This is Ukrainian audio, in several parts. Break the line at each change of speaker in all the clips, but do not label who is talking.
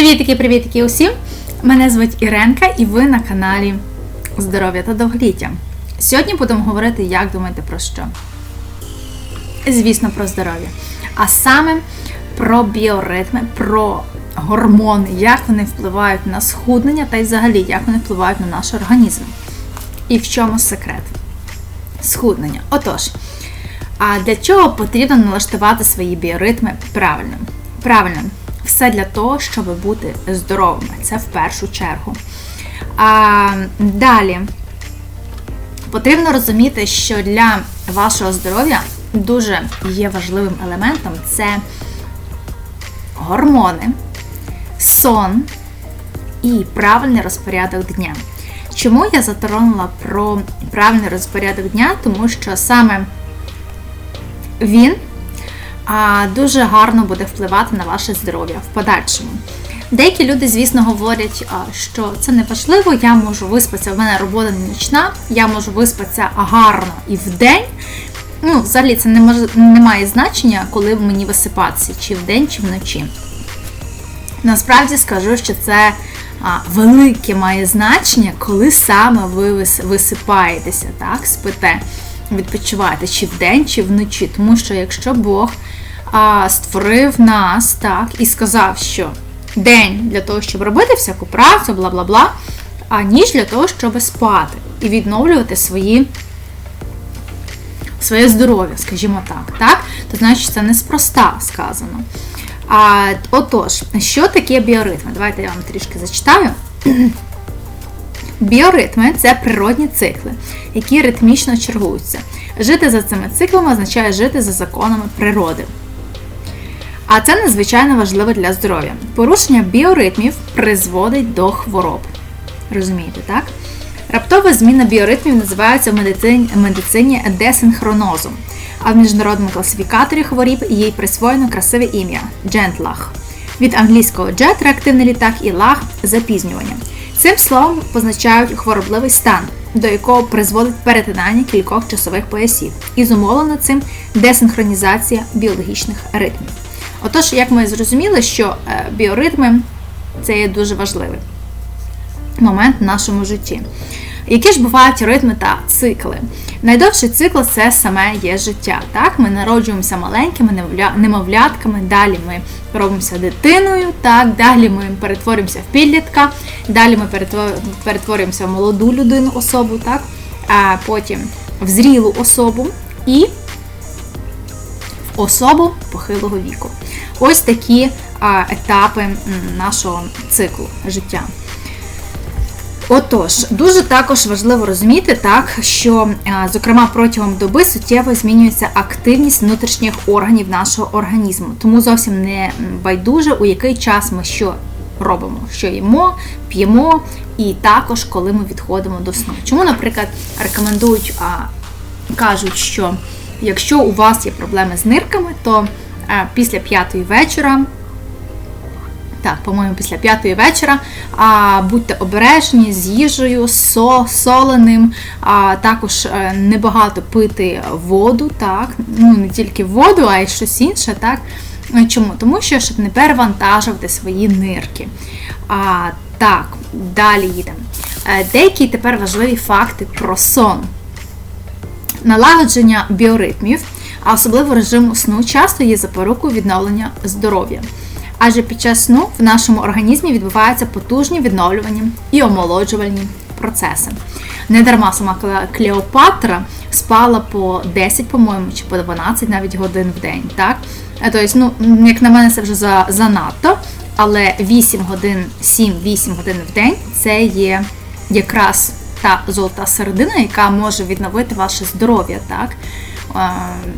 Привітики, привітики усім! Мене звуть Іренка і ви на каналі Здоров'я та довголіття. Сьогодні будемо говорити, як думаєте про що? Звісно, про здоров'я. А саме про біоритми, про гормони, як вони впливають на схуднення та й взагалі, як вони впливають на наш організм. І в чому секрет схуднення. Отож, а для чого потрібно налаштувати свої біоритми правильно? Правильно, все для того, щоб бути здоровими. Це в першу чергу. А, Далі потрібно розуміти, що для вашого здоров'я дуже є важливим елементом це гормони, сон і правильний розпорядок дня. Чому я затронула про правильний розпорядок дня? Тому що саме він дуже гарно буде впливати на ваше здоров'я в подальшому. Деякі люди, звісно, говорять, що це не важливо, я можу виспатися, в мене робота не нічна, я можу виспатися гарно і в день. Ну, взагалі, це не, мож... не має значення, коли мені висипатися, чи вдень, чи вночі. Насправді скажу, що це а, велике має значення, коли саме ви висипаєтеся, так, спите, відпочиваєте, чи вдень, чи вночі. Тому що якщо Бог а, створив нас так, і сказав, що день для того, щоб робити всяку працю, бла бла бла, а ніч для того, щоб спати і відновлювати свої. Своє здоров'я, скажімо так, так? то значить це неспроста сказано. А, Отож, що таке біоритми? Давайте я вам трішки зачитаю. Біоритми це природні цикли, які ритмічно чергуються. Жити за цими циклами означає жити за законами природи. А це надзвичайно важливо для здоров'я. Порушення біоритмів призводить до хвороб. Розумієте, так? Раптова зміна біоритмів називається в медицині, десинхронозом, а в міжнародному класифікаторі хворіб їй присвоєно красиве ім'я джентлах. Від англійського jet – реактивний літак і лаг запізнювання. Цим словом позначають хворобливий стан, до якого призводить перетинання кількох часових поясів, і зумовлена цим десинхронізація біологічних ритмів. Отож, як ми зрозуміли, що е, біоритми це є дуже важливий момент в нашому житті. Які ж бувають ритми та цикли? Найдовший цикл це саме є життя. Так? Ми народжуємося маленькими, немовлятками, далі ми робимося дитиною, так? далі ми перетворюємося в підлітка, далі ми перетворюємося в молоду людину, особу, так? а потім в зрілу особу і особу похилого віку. Ось такі етапи нашого циклу життя. Отож, дуже також важливо розуміти, так, що, зокрема, протягом доби суттєво змінюється активність внутрішніх органів нашого організму. Тому зовсім не байдуже, у який час ми що робимо, що їмо, п'ємо, і також коли ми відходимо до сну. Чому, наприклад, рекомендують, а, кажуть, що якщо у вас є проблеми з нирками, то а, після п'ятої вечора так, по-моєму, після п'ятої вечора. А, Будьте обережні з їжею, со, соленим, а також е, небагато пити воду, так, ну не тільки воду, а й щось інше. так. Чому? Тому що, щоб не перевантажувати свої нирки. А, Так, далі їдемо. Е, деякі тепер важливі факти про сон. Налагодження біоритмів, а особливо режиму сну, часто є запорукою відновлення здоров'я адже під час сну в нашому організмі відбуваються потужні відновлювані і омолоджувальні процеси. Недарма сама Клеопатра спала по 10, по-моєму, чи по 12 навіть годин в день. Так? Тобто, ну, як на мене, це вже за, занадто, але 8 годин, 7-8 годин в день це є якраз та золота середина, яка може відновити ваше здоров'я, так?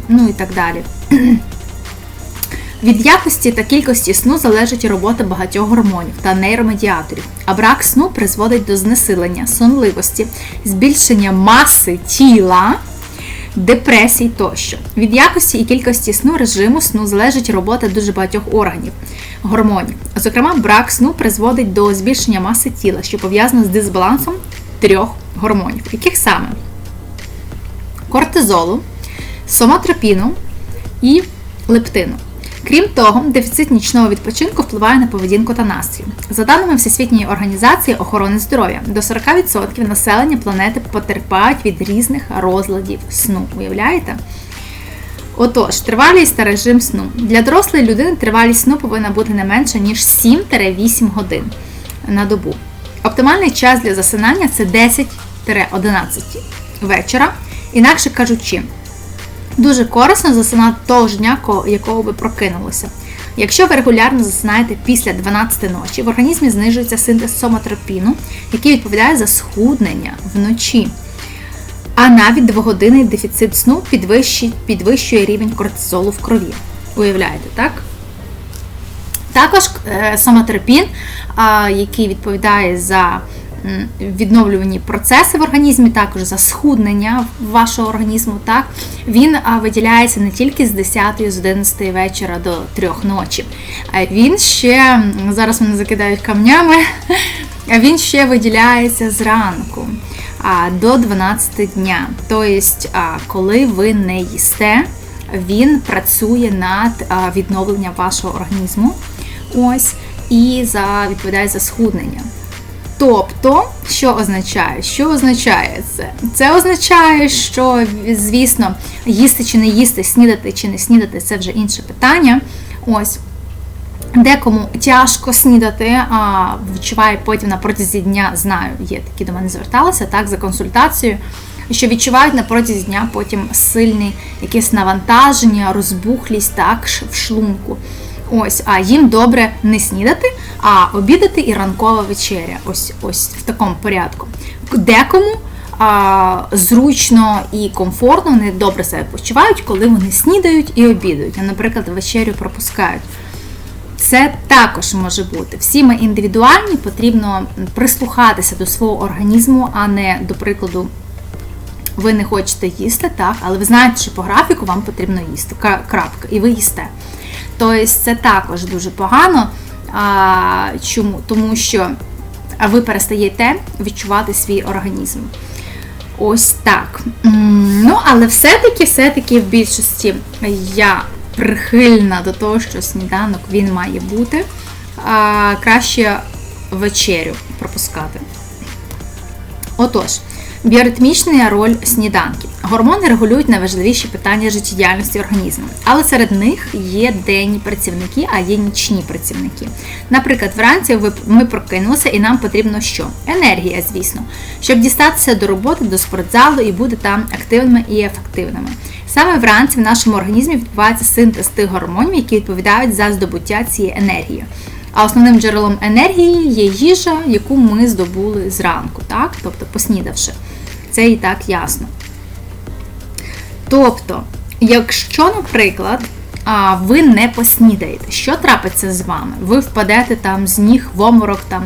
Ну і так далі. Від якості та кількості сну залежить робота багатьох гормонів та нейромедіаторів, а брак сну призводить до знесилення, сонливості, збільшення маси тіла, депресій тощо. Від якості і кількості сну режиму сну залежить робота дуже багатьох органів, гормонів. Зокрема, брак сну призводить до збільшення маси тіла, що пов'язано з дисбалансом трьох гормонів, яких саме кортизолу, соматропіну і лептину. Крім того, дефіцит нічного відпочинку впливає на поведінку та настрій. За даними Всесвітньої організації охорони здоров'я, до 40% населення планети потерпають від різних розладів сну. Уявляєте? Отож, тривалість та режим сну. Для дорослої людини тривалість сну повинна бути не менше, ніж 7-8 годин на добу. Оптимальний час для засинання це 10-11 вечора. Інакше кажучи, дуже корисно засинати того ж дня, якого ви прокинулися. Якщо ви регулярно засинаєте після 12 ночі, в організмі знижується синтез соматропіну, який відповідає за схуднення вночі. А навіть двогодинний дефіцит сну підвищує, підвищує рівень кортизолу в крові. Уявляєте, так? Також е, який відповідає за відновлювані процеси в організмі, також за схуднення вашого організму, так, він виділяється не тільки з 10 з 11 вечора до 3 ночі. Він ще, зараз мене закидають камнями, він ще виділяється зранку до 12 дня. Тобто, коли ви не їсте, він працює над відновленням вашого організму. Ось, і за відповідає за схуднення. Тобто, що означає? Що означає це? Це означає, що, звісно, їсти чи не їсти, снідати чи не снідати це вже інше питання. Ось. Декому тяжко снідати, а відчуває потім на протязі дня, знаю, є такі до мене зверталися так, за консультацією, що відчувають на протязі дня потім сильне якесь навантаження, розбухлість так, в шлунку. Ось, а їм добре не снідати, а обідати і ранкова вечеря. Ось ось в такому порядку. Декому а, зручно і комфортно, вони добре себе почувають, коли вони снідають і обідають. А, наприклад, вечерю пропускають. Це також може бути. Всі ми індивідуальні, потрібно прислухатися до свого організму, а не, до прикладу, ви не хочете їсти, так, але ви знаєте, що по графіку вам потрібно їсти. Крапка, і ви їсте. Тобто це також дуже погано. А, Чому? Тому що ви перестаєте відчувати свій організм. Ось так. Ну, але все-таки, все-таки в більшості я прихильна до того, що сніданок він має бути. А, Краще вечерю пропускати. Отож, біоритмічна роль сніданків. Гормони регулюють найважливіші питання життєдіяльності організму, але серед них є денні працівники, а є нічні працівники. Наприклад, вранці ми прокинулися і нам потрібно що? Енергія, звісно, щоб дістатися до роботи, до спортзалу і бути там активними і ефективними. Саме вранці в нашому організмі відбувається синтез тих гормонів, які відповідають за здобуття цієї енергії. А основним джерелом енергії є їжа, яку ми здобули зранку, так? тобто поснідавши. Це і так ясно. Тобто, якщо, наприклад, ви не поснідаєте, що трапиться з вами? Ви впадете там з ніг в оморок, там,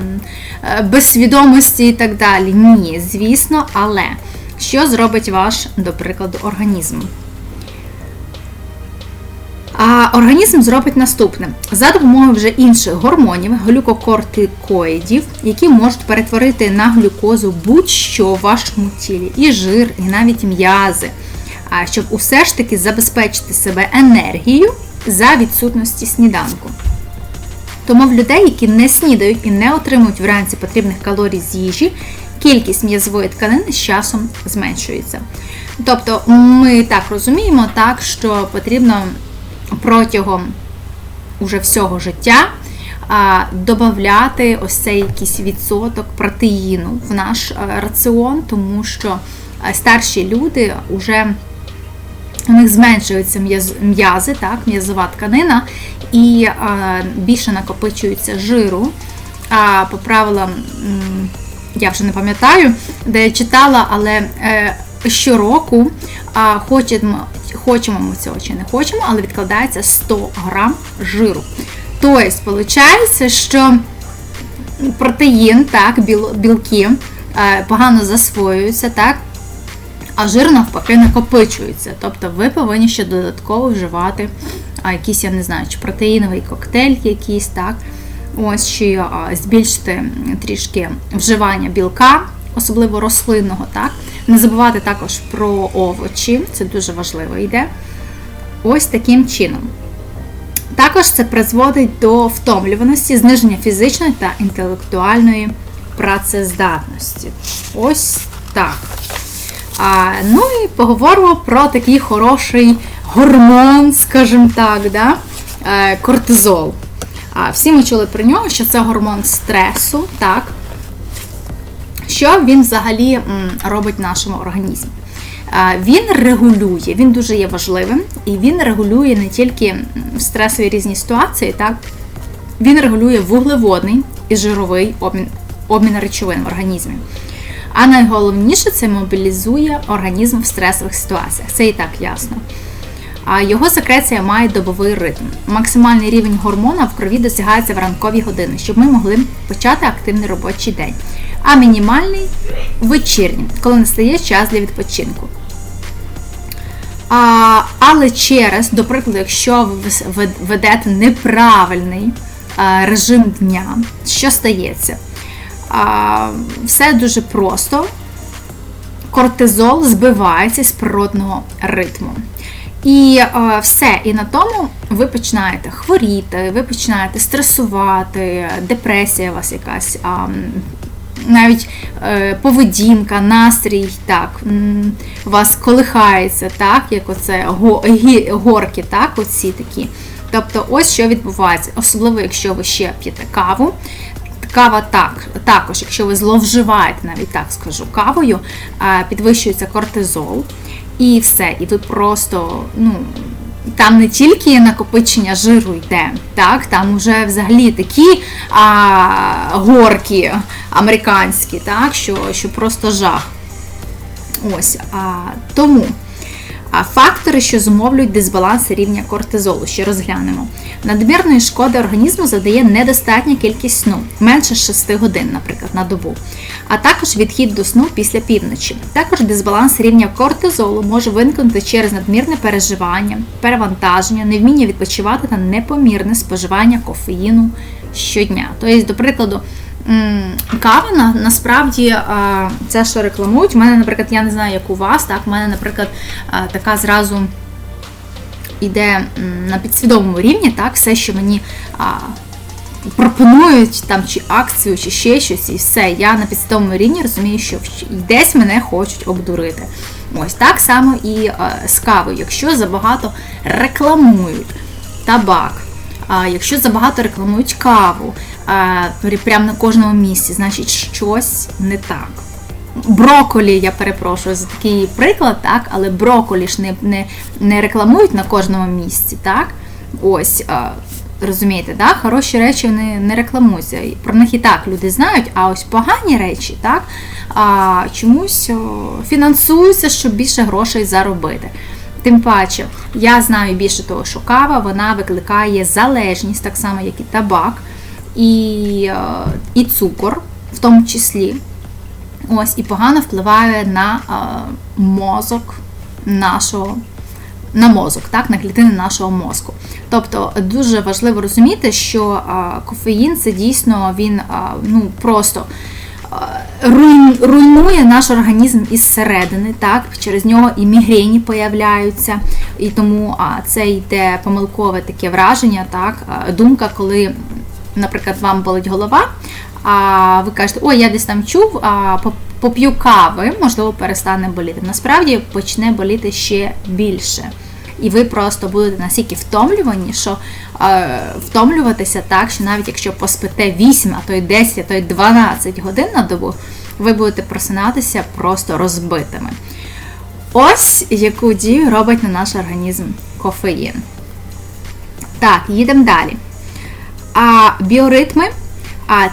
е, без свідомості і так далі. Ні, звісно, але що зробить ваш, до прикладу, організм? А організм зробить наступне: за допомогою вже інших гормонів, глюкокортикоїдів, які можуть перетворити на глюкозу будь-що в вашому тілі, і жир, і навіть м'язи, щоб усе ж таки забезпечити себе енергією за відсутності сніданку. Тому в людей, які не снідають і не отримують вранці потрібних калорій з їжі, кількість м'язової тканини з часом зменшується. Тобто ми так розуміємо, так, що потрібно протягом уже всього життя додати ось цей якийсь відсоток протеїну в наш е, раціон, тому що е, старші люди вже у них зменшуються м'язи, так, м'язова тканина, і більше накопичується жиру. А по правилам, я вже не пам'ятаю, де я читала, але е, щороку хочемо, хочемо ми цього чи не хочемо, але відкладається 100 грам жиру. Тобто, виходить, що протеїн, так, білки е, погано засвоюються, так, а жир навпаки накопичується. Тобто ви повинні ще додатково вживати а, якийсь, я не знаю, чи протеїновий коктейль якийсь, так, ось, чи а, збільшити трішки вживання білка, особливо рослинного. так. Не забувати також про овочі, це дуже важливо йде. Ось таким чином. Також це призводить до втомлюваності, зниження фізичної та інтелектуальної працездатності. Ось так. А, Ну і поговоримо про такий хороший гормон, скажімо так, да? е, кортизол. А, Всі ми чули про нього, що це гормон стресу, так? Що він взагалі робить в нашому організмі? Він регулює, він дуже є важливим, і він регулює не тільки м, стресові різні ситуації, так? Він регулює вуглеводний і жировий обмін, обмін речовин в організмі. А найголовніше це мобілізує організм в стресових ситуаціях. Це і так ясно. А його секреція має добовий ритм. Максимальний рівень гормона в крові досягається в ранкові години, щоб ми могли почати активний робочий день. А мінімальний вечірній, коли настає час для відпочинку. А, Але через, до прикладу, якщо ви ведете неправильний а, режим дня, що стається? А, Все дуже просто. Кортизол збивається з природного ритму. І е, все, і на тому ви починаєте хворіти, ви починаєте стресувати, депресія у вас якась, е, навіть е, поведінка, настрій, так, у вас колихається, так, як оце горки, так, оці такі. Тобто, ось що відбувається, особливо, якщо ви ще п'єте каву. Кава так, також, якщо ви зловживаєте, навіть так скажу, кавою, підвищується кортизол. І все. І ви просто, ну, там не тільки накопичення жиру йде, так, там вже взагалі такі а, горки американські, так, що що просто жах. Ось, а, Тому фактори, що зумовлюють дисбаланс рівня кортизолу, ще розглянемо. Надмірної шкоди організму завдає недостатня кількість сну, менше 6 годин, наприклад, на добу, а також відхід до сну після півночі. Також дисбаланс рівня кортизолу може виникнути через надмірне переживання, перевантаження, невміння відпочивати та непомірне споживання кофеїну щодня. Тобто, до прикладу, Кава на, насправді це, що рекламують. У мене, наприклад, я не знаю, як у вас, так, у мене, наприклад, така зразу йде на підсвідомому рівні, так, все, що мені пропонують там чи акцію, чи ще щось, і все. Я на підсвідомому рівні розумію, що десь мене хочуть обдурити. Ось так само і з кавою. Якщо забагато рекламують табак, якщо забагато рекламують каву, прямо на кожному місці, значить щось не так. Броколі, я перепрошую за такий приклад, так, але броколі ж не не, не рекламують на кожному місці, так? Ось, а, розумієте, так? хороші речі вони не рекламуються. Про них і так люди знають, а ось погані речі, так, а, чомусь о, фінансуються, щоб більше грошей заробити. Тим паче, я знаю більше того, що кава вона викликає залежність, так само, як і табак і е, і цукор, в тому числі. Ось, І погано впливає на е, мозок нашого. На мозок, так, на клітини нашого мозку. Тобто дуже важливо розуміти, що е, кофеїн це дійсно він ну, просто руйнує наш організм із середини, так, через нього і мігрені появляються, і тому це йде помилкове таке враження, так, думка, коли наприклад, вам болить голова, а ви кажете, ой, я десь там чув, а поп'ю кави, можливо, перестане боліти. Насправді почне боліти ще більше. І ви просто будете настільки втомлювані, що е, втомлюватися так, що навіть якщо поспите 8, а то й 10, а то й 12 годин на добу, ви будете просинатися просто розбитими. Ось яку дію робить на наш організм кофеїн. Так, їдемо далі. А біоритми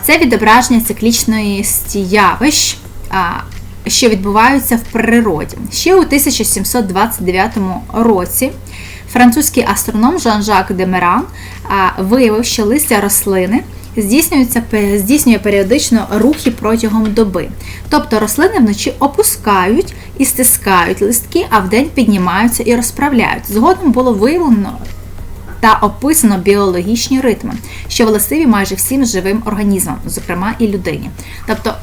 це відображення циклічної явищ, що відбуваються в природі. Ще у 1729 році французький астроном Жан-Жак Демеран виявив, що листя рослини здійснюється, здійснює періодично рухи протягом доби. Тобто рослини вночі опускають і стискають листки, а вдень піднімаються і розправляють. Згодом було виявлено та описано біологічні ритми, що властиві майже всім живим організмам, зокрема і людині. Тобто,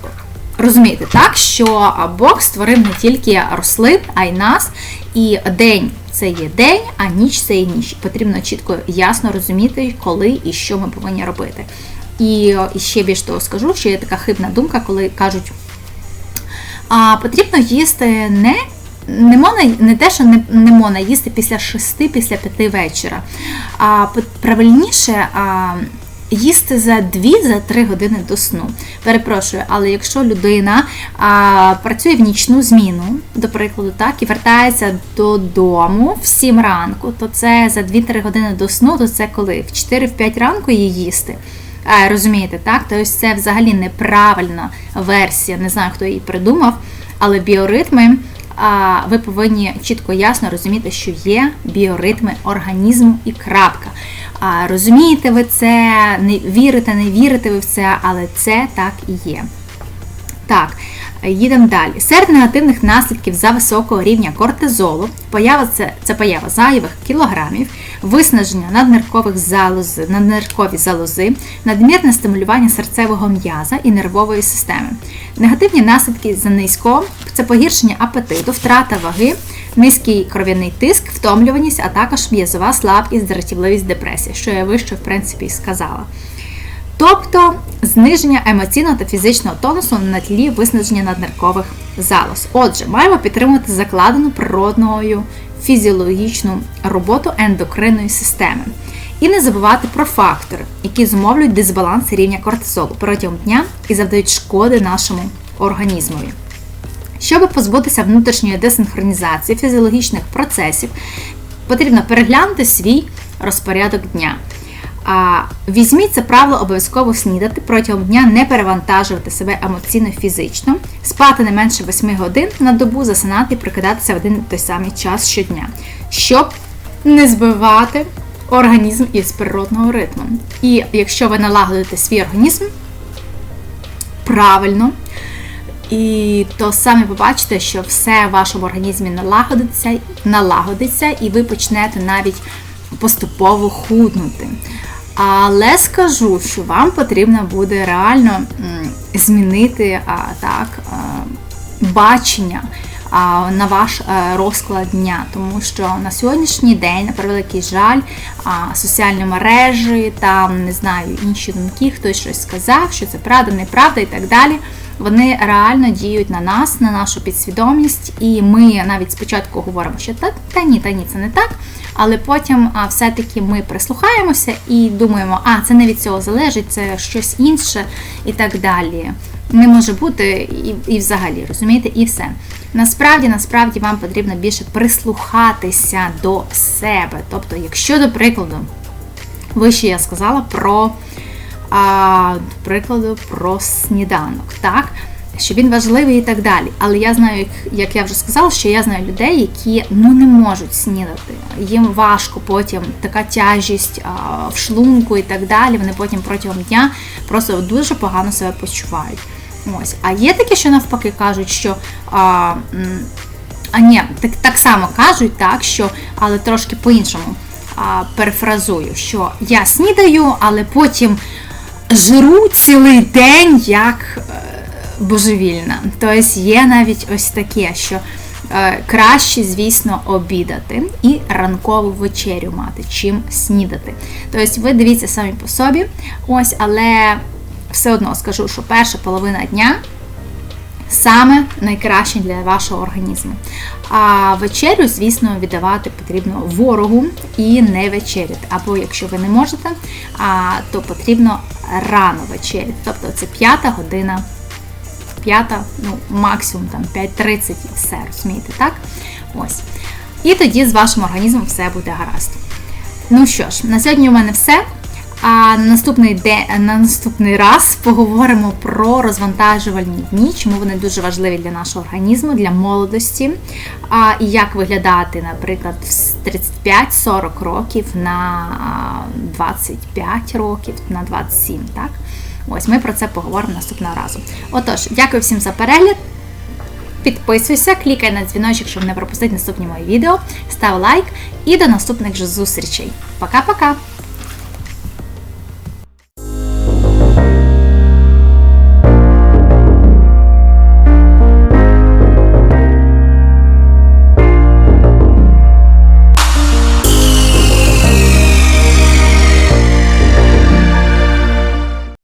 розумієте, так, що Бог створив не тільки рослин, а й нас, і день це є день, а ніч це є ніч. Потрібно чітко ясно розуміти, коли і що ми повинні робити. І, ще більш того скажу, що є така хибна думка, коли кажуть, а потрібно їсти не не можна, не те, що не, не можна їсти після 6, після 5 вечора. А правильніше а, їсти за 2-3 години до сну. Перепрошую, але якщо людина а, працює в нічну зміну, до прикладу, так, і вертається додому в 7 ранку, то це за 2-3 години до сну, то це коли? В 4-5 ранку її їсти. А, розумієте, так? Тобто це взагалі неправильна версія, не знаю, хто її придумав, але біоритми ви повинні чітко ясно розуміти, що є біоритми організму і крапка. Розумієте ви це, не вірите, не вірите ви в це, але це так і є. Так, їдемо далі. Серед негативних наслідків за високого рівня кортизолу, поява це, це поява зайвих кілограмів, виснаження надниркових залози, надниркові залози, надмірне стимулювання серцевого м'яза і нервової системи. Негативні наслідки за низького це погіршення апетиту, втрата ваги, низький кров'яний тиск, втомлюваність, а також м'язова слабкість, дратівливість, депресія, що я вище, в принципі, сказала. Тобто зниження емоційного та фізичного тонусу на тлі виснаження надниркових залоз. Отже, маємо підтримувати закладену природною фізіологічну роботу ендокринної системи. І не забувати про фактори, які зумовлюють дисбаланс рівня кортизолу протягом дня і завдають шкоди нашому організмові. Щоб позбутися внутрішньої десинхронізації фізіологічних процесів, потрібно переглянути свій розпорядок дня. Візьміть це правило обов'язково снідати протягом дня, не перевантажувати себе емоційно фізично, спати не менше 8 годин на добу, засинати і прикидатися в один той самий час щодня, щоб не збивати організм із природного ритму. І якщо ви налагодите свій організм правильно, і то самі побачите, що все в вашому організмі налагодиться, налагодиться, і ви почнете навіть поступово худнути. Але скажу, що вам потрібно буде реально змінити так, бачення на ваш розклад дня, тому що на сьогоднішній день, на превеликий жаль, соціальні мережі, там не знаю, інші думки, хтось щось сказав, що це правда, неправда і так далі вони реально діють на нас, на нашу підсвідомість, і ми навіть спочатку говоримо, що та, та ні, та ні, це не так. Але потім все-таки ми прислухаємося і думаємо, а це не від цього залежить, це щось інше і так далі. Не може бути і і взагалі, розумієте, і все. Насправді, насправді вам потрібно більше прислухатися до себе. Тобто, якщо, до прикладу, вище я сказала про а, до прикладу, про сніданок, так? Що він важливий і так далі. Але я знаю, як, я вже сказала, що я знаю людей, які ну не можуть снідати. Їм важко потім така тяжість а, в шлунку і так далі. Вони потім протягом дня просто дуже погано себе почувають. Ось. А є такі, що навпаки кажуть, що. А, а ні, так так само кажуть, так, що, але трошки по-іншому перефразую, що я снідаю, але потім жру цілий день як е, божевільна. Тобто є навіть ось таке, що е, краще, звісно, обідати і ранкову вечерю мати, чим снідати. Тобто, ви дивіться самі по собі, ось, але все одно скажу, що перша половина дня саме найкраще для вашого організму. А вечерю, звісно, віддавати потрібно ворогу і не вечеряти. Або якщо ви не можете, то потрібно рано вечеряти. Тобто це п'ята година, п'ята, ну, максимум там 5.30 і все, розумієте, так? Ось. І тоді з вашим організмом все буде гаразд. Ну що ж, на сьогодні у мене все. А на наступний день, на наступний раз поговоримо про розвантажувальні дні, чому вони дуже важливі для нашого організму, для молодості, а, і як виглядати, наприклад, з 35-40 років на 25 років, на 27. так? Ось ми про це поговоримо наступного разу. Отож, дякую всім за перегляд. Підписуйся, клікай на дзвіночок, щоб не пропустити наступні мої відео, став лайк і до наступних же зустрічей. Пока-пока!